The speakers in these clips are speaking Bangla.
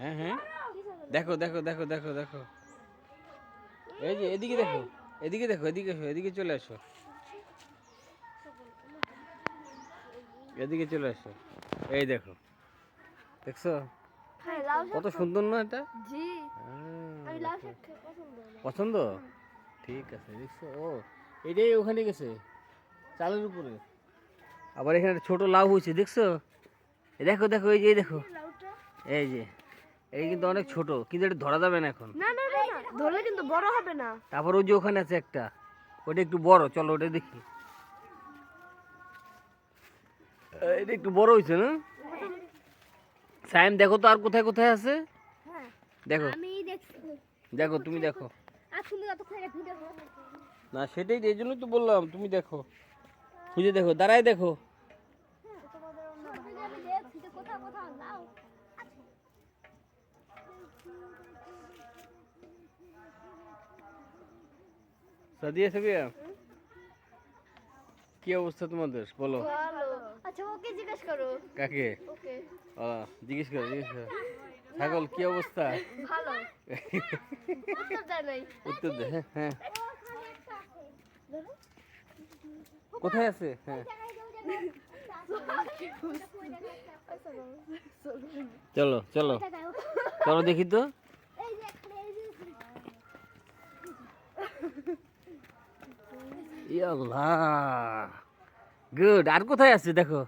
হ্যাঁ হ্যাঁ। দেখো দেখো দেখো দেখো দেখো। এই যে এদিকে দেখো এদিকে দেখো এদিকে এসো এদিকে চলে আসো। এদিকে চলে আসো। এই দেখো। দেখছ? হ্যাঁ কত সুন্দর না এটা? জি। হ্যাঁ, পছন্দ ঠিক আছে দেখছ? ও এটাই ওখানে গেছে চালের উপরে। আবার এখানে ছোট লাউ হয়েছে দেখছ? দেখো দেখো এই যে দেখো। এই যে। এই কিন্তু অনেক ছোট কিন্তু এটা ধরা যাবে না এখন না না না ধরলে কিন্তু বড় হবে না তারপর ওই যে ওখানে আছে একটা ওটা একটু বড় চলো ওটা দেখি এটা একটু বড় হয়েছে না সাইম দেখো তো আর কোথায় কোথায় আছে হ্যাঁ দেখো দেখো তুমি দেখো না সেটাই এই জন্যই তো বললাম তুমি দেখো খুঁজে দেখো দাঁড়ায় দেখো সাদিয়া সাবিয়া? কি অবস্থা তোমাদের? বলো। আচ্ছা ওকে জিজ্ঞেস করো। কাকে? ওকে। জিজ্ঞেস করো জিজ্ঞেস করো। ছাগল কি অবস্থা? ভালো। উত্তর দেয় নাই। উত্তর দে হ্যাঁ, হ্যাঁ। কোথায়? আছে? হ্যাঁ। চলো চলো। চলো দেখি তো। গুড আর কোথায় আছে দেখো?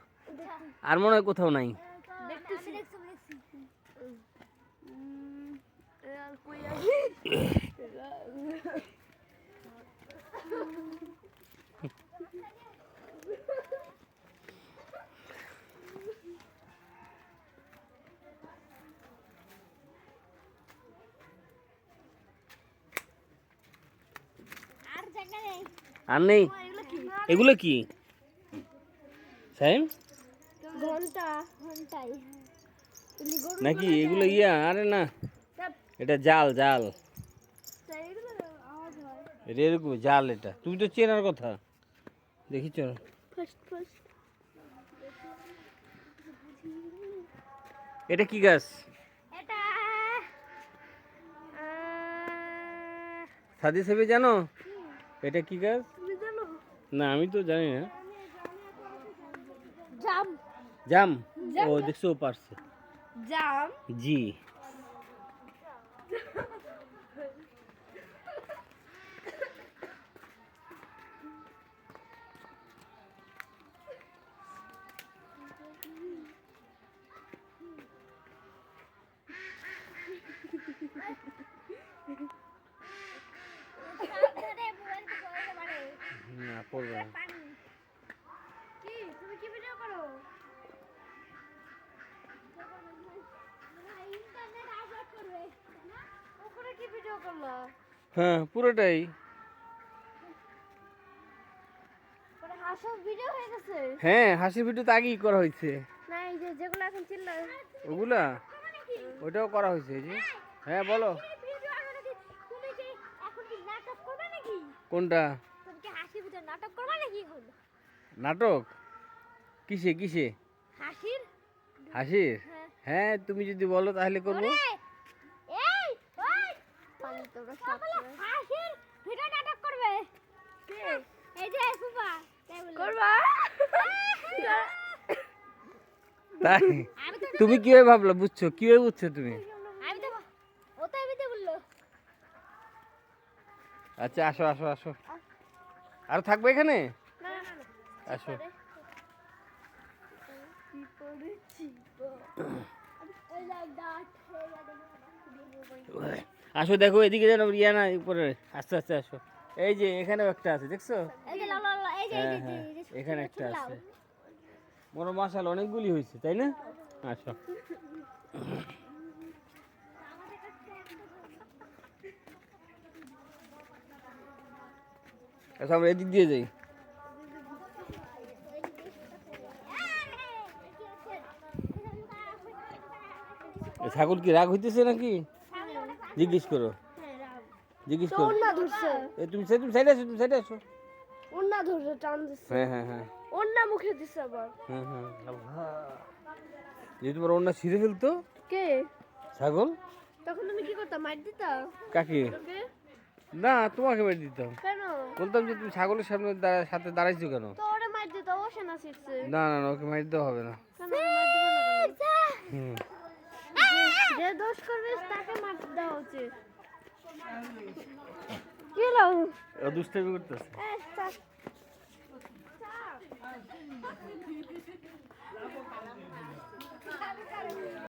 আর মনে হয় কোথাও নাই। আর আর জায়গা নেই। আর নেই? এগুলো কি? সাইম গরু নাকি এগুলো ইয়া? আরে না। এটা জাল জাল। হয়। এটা এরকম জাল এটা। তুমি তো চেনার কথা। ফার্স্ট ফার্স্ট এটা কি গাছ? সাদি সেবে জানো? এটা কি গাছ? না আমি তো জানি না জাম জাম ও দেখছ ও পারছে জাম জি হ্যাঁ পুরোটাই। পরে হাসার ভিডিও হয়ে গেছে? হ্যাঁ হাসি ভিডিও তো আগেই করা হয়েছে। ওগুলা? ওটাও করা হয়েছে যে। হ্যাঁ বলো। কোনটা? নাটক কিসে কিসে? হাসির? হাসির? হ্যাঁ। হ্যাঁ তুমি যদি বলো তাহলে করব। সব হাসির ভিডিও নাটক করবে? এই যে সুপা করবা? তাই? তুমি কীভাবে ভাবলা? বুঝছ? কীভাবে বুঝছ তুমি? আচ্ছা আসো আসো আসো। আর থাকবে এখানে? না না না আসো। আসো দেখো এদিকে যেন ইয়া না উপরে। আস্তে আস্তে আসো। এই যে এখানেও একটা আছে দেখছ? হ্যাঁ হ্যাঁ এখানে একটা আছে। বড় মাসাল অনেকগুলি হয়েছে তাই না? আসো। আচ্ছা আমরা এদিক দিয়ে যাই। ছাগল কি রাগ হইতেছে নাকি? জিজ্ঞেস করো। জিজ্ঞেস করো। ওন্না ধরছে। এ তুমি সে- তুমি সাইডে আসো তুমি সাইডে আসো। ওন্না ধরছে টান দিচ্ছে হ্যাঁ হ্যাঁ হ্যাঁ। ওন্না মুখে দিচ্ছে আবার। হ্যাঁ হ্যাঁ। আল্লাহ। যদি তোমার অন্য ছিঁড়ে ফেলতো। কে? ছাগল? তখন তুমি কি করতে মার দিত? কাকে? না তোমাকে মেরে দিতাম। কেন? বলতাম যে তুমি ছাগলের সামনে সাথে দাঁড়াইছো কেন? তো ওরে মার দিত শিখছে না না না ওকে মারি দেওয়া হবে না। না হুম। যে- দোষ করবে তাকে মাফ দেওয়া উচিত। কি হলো ও দুষ্টামি করতেছে।